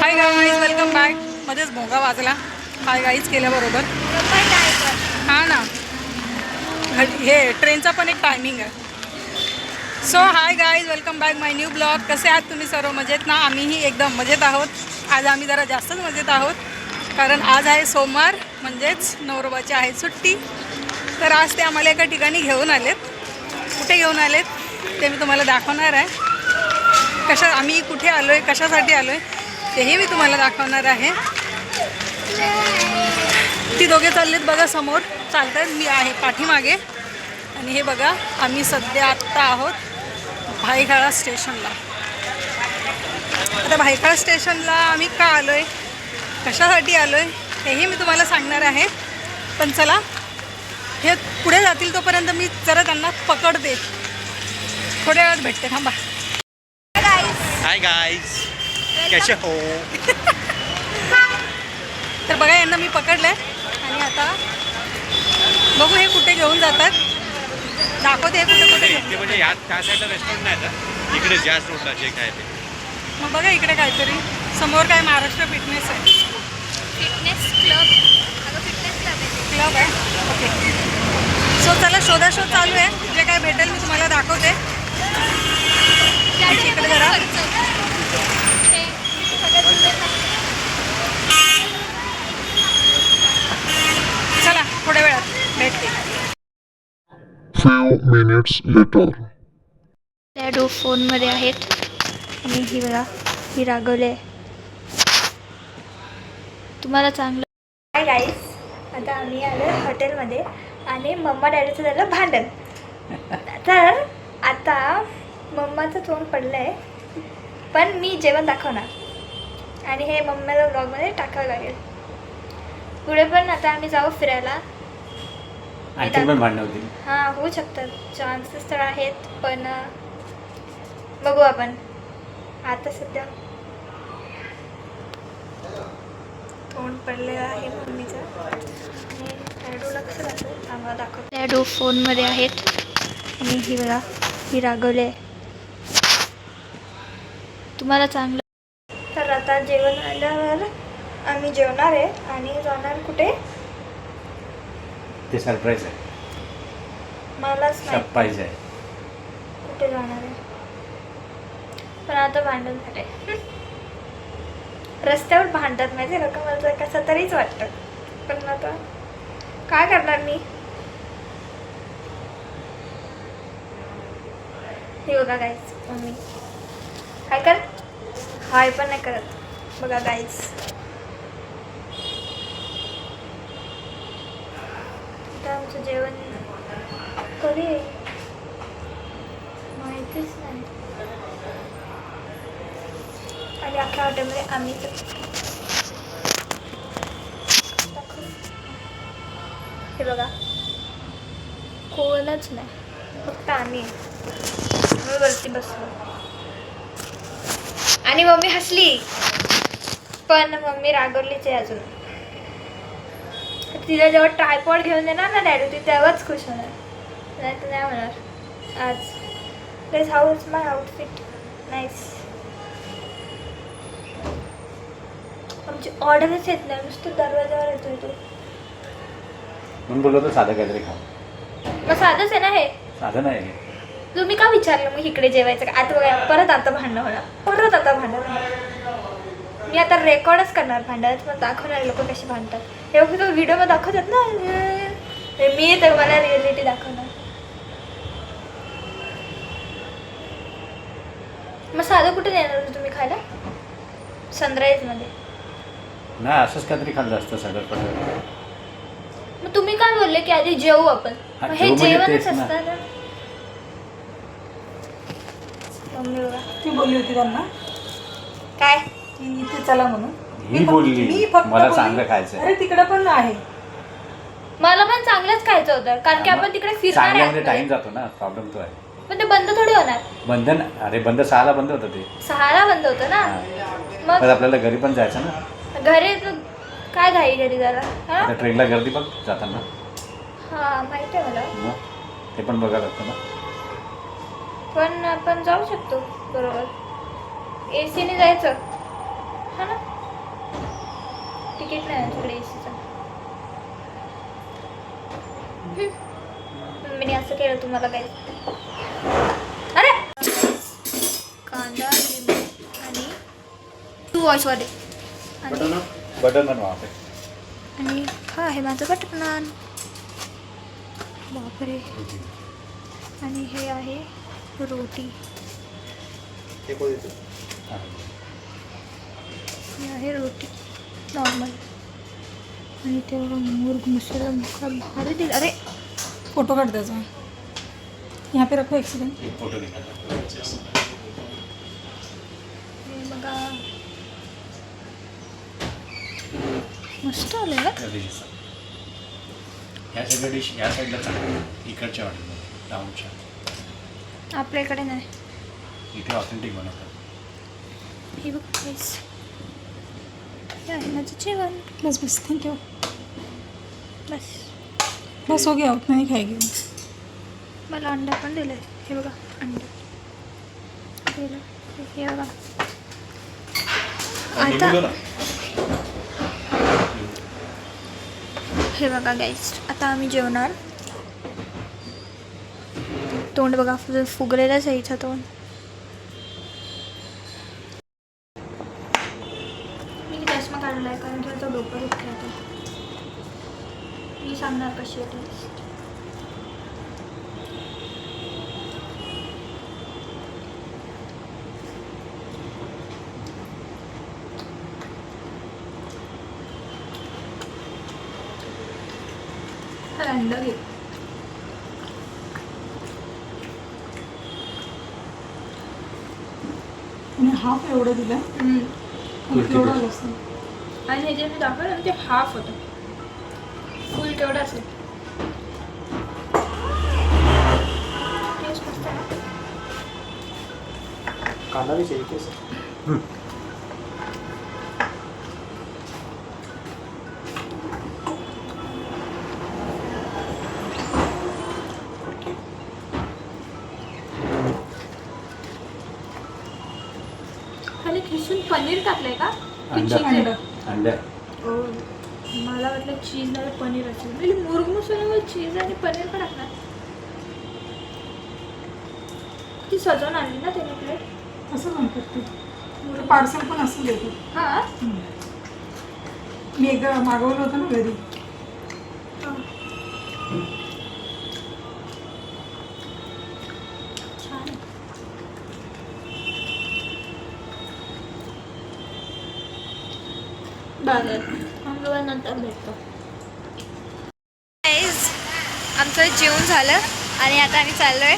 हाय guys welcome back मध्येच भोगा वाजला. हाय गाईज केल्याबरोबर. हा ना. हे ट्रेनचा पण एक टायमिंग आहे. So hi guys welcome back my new blog कसे आहात तुम्ही सर्व? मजेत ना? आम्हीही एकदम मजेत आहोत. आज आम्ही जरा जास्तच मजेत आहोत. कारण आज आहे सोमवार म्हणजेच नवरोबाची आहे सुट्टी. तर आज ते आम्हाला एका ठिकाणी घेऊन आलेत. कुठे घेऊन आलेत ते मी तुम्हाला दाखवणार आहे. कशा आम्ही कुठे आलो आहे कशासाठी आलो आहे तेही मी तुम्हाला दाखवणार आहे. ती दोघे चाललेत बघा समोर. चालत आहेत मी आहे पाठीमागे. आणि हे बघा आम्ही सध्या आत्ता आहोत भाईखाळा स्टेशनला. आता भाईखाळा स्टेशनला आम्ही का आलो आहे कशासाठी आलो आहे हेही मी तुम्हाला सांगणार आहे. पण चला हे पुढे जातील तोपर्यंत मी जरा त्यांना पकडते थोड्या वेळात भेटते थांबा. हाय गाइस कैसे हो. तर बघा यांना मी पकडलं आहे आणि आता बघू हे कुठे घेऊन जातात. दाखवते हे कुठे कुठे घेऊन इथे म्हणजे या त्या साईडला रेस्टॉरंट नाही ना इकडे जास्त रोडला जे काय ते. मग बघा इकडे काहीतरी. समोर काय महाराष्ट्र फिटनेस आहे. फिटनेस क्लब अगं फिटनेस क्लब आहे क्लब आहे? ओके सो चला शोधाशोध चालू आहे. जे काय भेटेल मी तुम्हाला दाखवते. इकडे जरा. खर्च होतो. हे सगळ्यात पुढे खा- चला थोड्या वेळात भेटते. Few minutes later. डॅडो फोनमध्ये आहेत. आणि ही बघा ही रागवले तुम्हाला चांगलं हाय गाईस आता आम्ही आलो हॉटेलमध्ये आणि मम्मा डॅडीचं झालं भांडण. तर आता मम्माचं तोंड पडलं आहे पण मी जेवण दाखवणार. आणि हे मम्मीला ब्लॉगमध्ये टाकावं लागेल. पुढे पण आता आम्ही जाऊ फिरायला. आणखी पण भांडणं होतील. हां होऊ शकतात. चान्सेस तर आहेत पण बघू आपण. आता सध्या. तोंड पडलेलं आहे मम्मीचं. आणि लॅडो लक्ष राहतो आम्हाला दाखव. लॅडो फोनमध्ये आहेत. आणि ही बघा ही रागवले तुम्हाला चांगलं तर आता जेवण आल्यावर आम्ही जेवणार आहे. आणि जाणार कुठे? ते सरप्राईज आहे. मलाच नाही. सरप्राईज आहे. कुठे जाणार आहे? पण आता भांडण झालंय. रस्त्यावर भांडतात माहिती आहे का? मला तर कसं तरीच वाटतं. पण आता काय करणार मी? हे बघा गाईज मम्मी. काय कर हाय पण नाही करत. बघा गाईज आता आमचं जेवण कधी आहे माहितीच नाही. आणि अख्ख्या हॉटेलमध्ये आम्ही हे बघा. कोणच नाही. फक्त आम्ही. मी वरती बसलो. आणि मम्मी हसली. पण मम्मी रागवलीच आहे अजून. तिला जेव्हा ट्रायपॉड घेऊन देणार ना डॅडी ती तेव्हाच खुश होणार. नाही तर नाही होणार. आज. This how is my outfit nice आमची ऑर्डरच येत नाही. नुसतं दरवाजावर येतोय तो. म्हणून बोललो तर साधं काहीतरी खाऊ मग साधंच आहे ना हे? साधं नाही तुम्ही का विचारलं मग इकडे जेवायचं? का आता बघा परत आता भांडणं होणार. परत आता भांडणं होणार. मी आता रेकॉर्डच करणार भांडणात मग दाखवणार लोक कसे भांडतात. हे बघ तो व्हिडिओमध्ये दाखवतात ना. हे मी तर मला रिअलिटी दाखवणार. मग साधं कुठे नेणार होते तुम्ही खायला? सनराईजमध्ये नाही असंच काहीतरी खाल्लं असतं सगळं पण. मग तुम्ही काय बोलले की आधी जेवू आपण? हा, मग हे जेवू म्हणजे जेवणच तेच ना. असतं ना. मम्मी बघा ती बोलली होती त्यांना. काय? की इथे चला म्हणून. फक्त- बोलली, मी फक्त मला बोलली, चांगलं खायचंय. अरे तिकडे पण आहे. मला पण चांगलंच खायचं होतं कारण की आपण तिकडे फिरणार आहे चांगल्यामध्ये टाइम आतमध्ये. जातो ना प्रॉब्लेम तो आहे. पण ते बंद थोडी होणार. बंधन अरे बंद सहाला बंद होतं ते. सहाला बंद होतं ना. तर मग? आपल्याला घरी पण जायचं ना? घरी तर काय घाई घरी जरा हा? आता ट्रेनला गर्दी बघ जाताना. हा माहिती आहे मला. मग? ते पण बघायला लागतं ना. पण आपण जाऊ शकतो बरोबर. ए सीने जायचं. हा ना? तिकीट नाही आमच्याकडे ए सीचं मी असं केलं तुम्हाला काही अरे! कांदा लिंबू आणि टू वहाँ पे. आणि हा आहे माझं बटर नान बापरे. आणि हे आहे रोटी. हाँ. आहे रोटी. नॉर्मल आणि ते मुर्ग मसाला मुखा भारी दिला. अरे फोटो काढ त्याचा. यहाँ पे रखो एक सेकंड एक फोटो निकाल हे बघा. मस्त आलं ना ह्या सगळ्या डिश ह्या साईडला इकडच्या हॉटेलमध्ये टाऊनच्या आपल्या इकडे नाही. इथे ऑथेंटिक बनवतात. हे बघ हे आहे माझं जेवण. बस बस. थैंक यू बस बस हो गया उतना ही खाएगी वो. मला अंडा पण दिलं आहे हे बघा अंडा. दिलं. हे बघा. आता हे बघा गाईस आता आम्ही जेवणार. तोंड बघा फुगलेलंच आहे इथं तोंड मी चष्मा काढला आहे कारण की तो डोकं दुखलं आता मी सांगणार कशी आहे टेस्ट अंडा घे आणि हाफ एवढं दिलं. आणि हे जे मी दाखवलं ते हाफ होतं. फुल तेवढं असेल? कांदा भी चाहिए कैसे. खाली खिसून पनीर टाकलंय का? की अंडा cheese आहे? अंडा ओ, मला वाटलं चीज नाही पनीर असेल. म्हणजे मुर्ग मसाल्यावर चीज आणि पनीर पण टाकणार ती सजवून आणली ना त्याने प्लेट असं म्हणतात ते. पार्सल पण असं देतात हा? मी एकदा मागवलं होतं ना घरी. छान. बरं नंतर भेटतो. आमचं जेवण झालं आणि आता आम्ही चाललोय.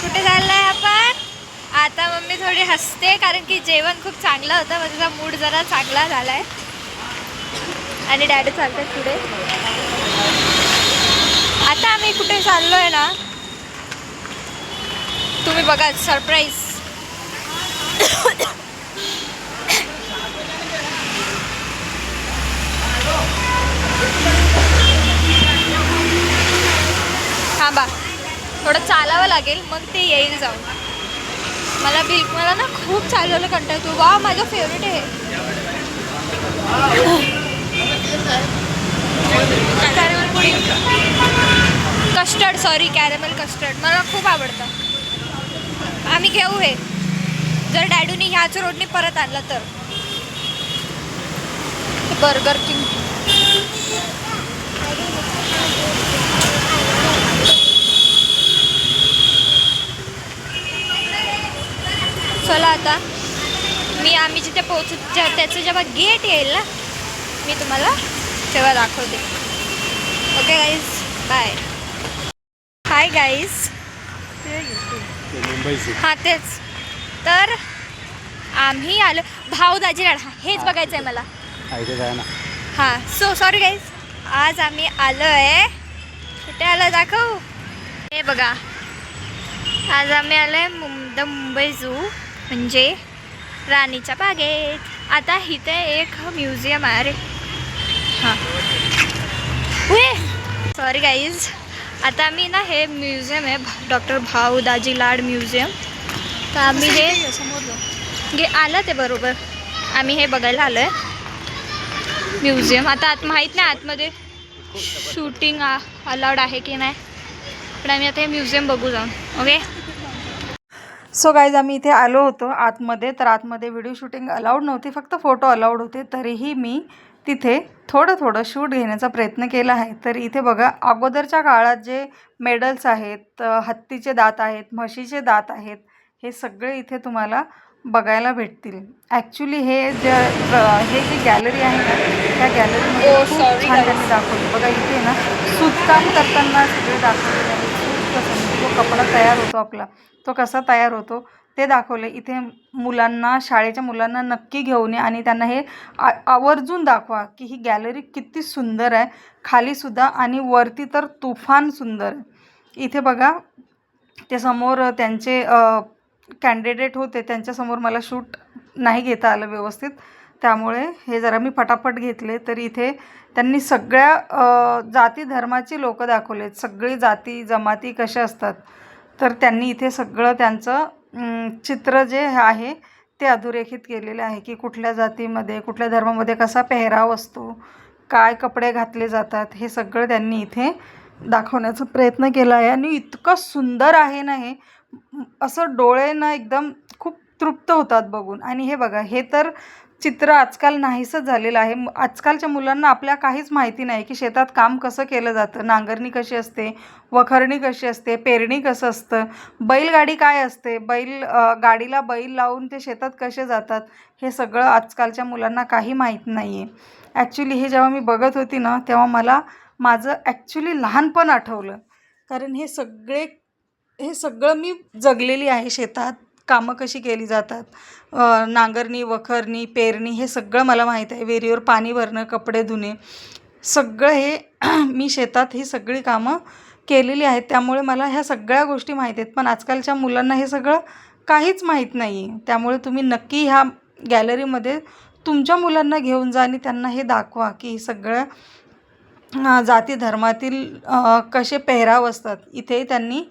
कुठे चाललोय आपण? आता मम्मी थोडी हसते कारण की जेवण खूप चांगलं होतं माझा मूड जरा चांगला झालाय. आणि डॅडी चालतात पुढे. आता आम्ही कुठे चाललोय ना? तुम्ही बघा सरप्राईज थांबा. थोडं चालावं लागेल मग ते येईल जाऊन. मला बिल मला ना खूप चालवलं कंटाळतो वा माझं फेवरेट आहे. Caramel pudding custard sorry caramel custard मला खूप आवडतं. आम्ही घेऊ हे. जर डॅडूनी ह्याच रोडने परत आणलं तर. बर्गर किंग चला आता. मी आम्ही जिथे पोहोचू जे त्याचं जेव्हा गेट येईल ना मी तुम्हाला तेव्हा दाखवते. Okay guys bye hi guys हां तेच. तर आम्ही आलो. भाऊ दाजी राडा. हेच बघायचं आहे मला. जाय हां सो सॉरी गाईज आज आम्ही आलो आहे कुठे आलं दाखवू. हे बघा. आज आम्ही आलो आहे मुं द मुंबई झू म्हणजे राणीच्या बागेत. आता इथे एक म्युझियम आहे. अरे हां सॉरी गाईज आता आम्ही ना हे म्युझियम आहे डॉक्टर भाऊ दाजी लाड म्युझियम. तर आम्ही हे समोर. गे आलं ते बरोबर. आम्ही हे बघायला आलो आहे म्युझियम. आता आत माहीत नाही आतमध्ये शूटिंग अलाउड आहे की नाही. पण आम्ही आता हे म्युझियम बघू जाऊन. ओके सो गाईज आम्ही इथे आलो होतो आतमध्ये. तर आतमध्ये व्हिडिओ शूटिंग अलाउड नव्हती फक्त फोटो अलाउड होते. तरीही मी तिथे थोडं थोडं शूट घेण्याचा प्रयत्न केला आहे. तर इथे बघा अगोदरच्या काळात जे मेडल्स आहेत हत्तीचे दात आहेत म्हशीचे दात आहेत हे सगळे इथे तुम्हाला बघायला भेटतील. ॲक्च्युली हे जे हे जी गॅलरी आहे ना त्या गॅलरीमध्ये Oh, खूप छान. त्यांनी दाखवली. बघा इथे ना सूतकाम करताना सगळे दाखवलेले आहे सूत कसं म्हणजे जो कपडा तयार होतो आपला. तो कसा तयार होतो ते दाखवले. इथे मुलांना शाळेच्या मुलांना नक्की घेऊन ये आणि त्यांना हे आ आवर्जून दाखवा की ही गॅलरी किती सुंदर आहे. खालीसुद्धा आणि वरती तर तुफान सुंदर आहे. इथे बघा ते समोर त्यांचे कॅन्डिडेट होते. त्यांच्यासमोर मला शूट नाही घेता आलं व्यवस्थित. त्यामुळे हे जरा मी फटाफट घेतले तर इथे त्यांनी सगळ्या जाती धर्माची लोकं दाखवलेत. सगळी जाती जमाती कशा असतात? तर त्यांनी इथे सगळं त्यांचं चित्र जे आहे ते अधोरेखित केलेले आहे की कुठल्या जातीमध्ये कुठल्या धर्मामध्ये कसा पेहराव असतो काय कपडे घातले जातात हे सगळं त्यांनी इथे दाखवण्याचा प्रयत्न केला आहे. आणि इतकं सुंदर आहे ना हे असं डोळे ना एकदम खूप तृप्त होतात बघून. आणि हे बघा हे तर चित्र आजकाल नाहीसंच झालेलं आहे. आजकालच्या मुलांना आपल्या काहीच माहिती नाही की शेतात काम कसं केलं जातं. नांगरणी कशी असते? वखरणी कशी असते? पेरणी कसं असतं? बैलगाडी काय असते? बैल गाडीला बैल लावून ते शेतात कसे जातात? हे सगळं आजकालच्या मुलांना काही माहीत नाही आहे ॲक्च्युली हे जेव्हा मी बघत होती ना तेव्हा मला माझं ॲक्च्युली लहानपण आठवलं. कारण हे सगळे हे सगळं मी जगलेली आहे शेतात. कामं कशी केली जातात? नांगरणी वखरणी पेरणी हे सगळं मला माहीत आहे. विहिरीवर पाणी भरणं कपडे धुणे सगळं हे मी शेतात ही सगळी कामं केलेली आहेत. त्यामुळे मला ह्या सगळ्या गोष्टी माहीत आहेत. पण आजकालच्या मुलांना हे सगळं काहीच माहीत नाही आहे त्यामुळे तुम्ही नक्की ह्या गॅलरीमध्ये तुमच्या मुलांना घेऊन जा आणि त्यांना हे दाखवा की सगळ्या सगळं जाती धर्मातील कसे पेहराव असतात. इथे त्यांनी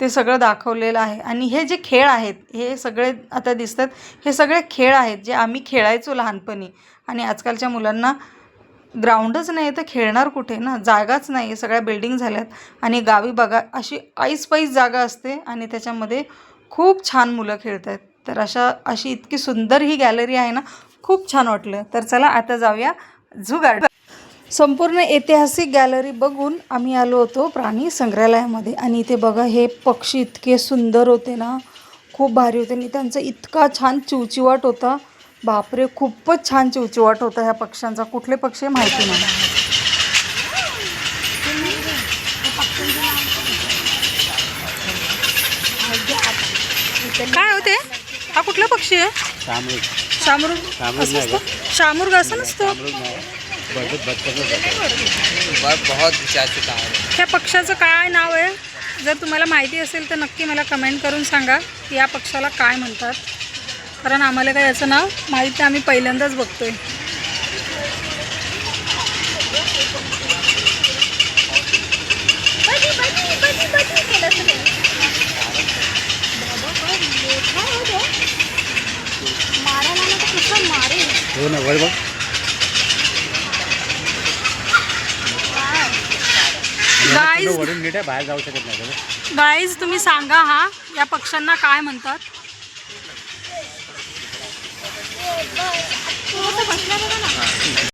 ते सगळं दाखवलेलं आहे. आणि हे जे खेळ आहेत हे सगळे आता दिसतात हे सगळे खेळ आहेत जे आम्ही खेळायचो लहानपणी. आणि आजकालच्या मुलांना ग्राउंडच नाही तर खेळणार कुठे ना? जागाच नाही. आहे सगळ्या बिल्डिंग झाल्यात आणि गावी बघा अशी ऐसपैस जागा असते आणि त्याच्यामध्ये खूप छान मुलं खेळत आहेत. तर अशा अशी इतकी सुंदर ही गॅलरी आहे ना खूप छान वाटलं. तर चला आता जाऊया झू गार्डन. संपूर्ण ऐतिहासिक गॅलरी बघून आम्ही आलो होतो प्राणी संग्रहालयामध्ये. आणि इथे बघा हे पक्षी इतके सुंदर होते ना. खूप भारी होते. आणि त्यांचा इतका छान चिवचिवाट होता. बापरे खूपच छान चिवचिवाट होता ह्या पक्ष्यांचा. कुठले पक्षी माहिती नाही. काय होते हा कुठला पक्षी आहे? शामरुग. शामरुग? असं नाही असतं शामरुग असं नसतो? बहुत है। त्या पक्षाचं काय नाव आहे? जर तुम्हाला माहिती असेल तर नक्की मला कमेंट करून सांगा की या पक्षाला काय म्हणतात. कारण आम्हाला काय याचं नाव माहिती आम्ही पहिल्यांदाच बघतोय. बधी बधी बधी बधी केलं सगळं बाबा काय मोठा आहे तो. मारायला आला तर कसं मारेल हो ना वर बघ गाईज वरून नीट आहे बाहेर जाऊ शकत नाही गाईज तुम्ही सांगा हा या पक्ष्यांना काय म्हणतात?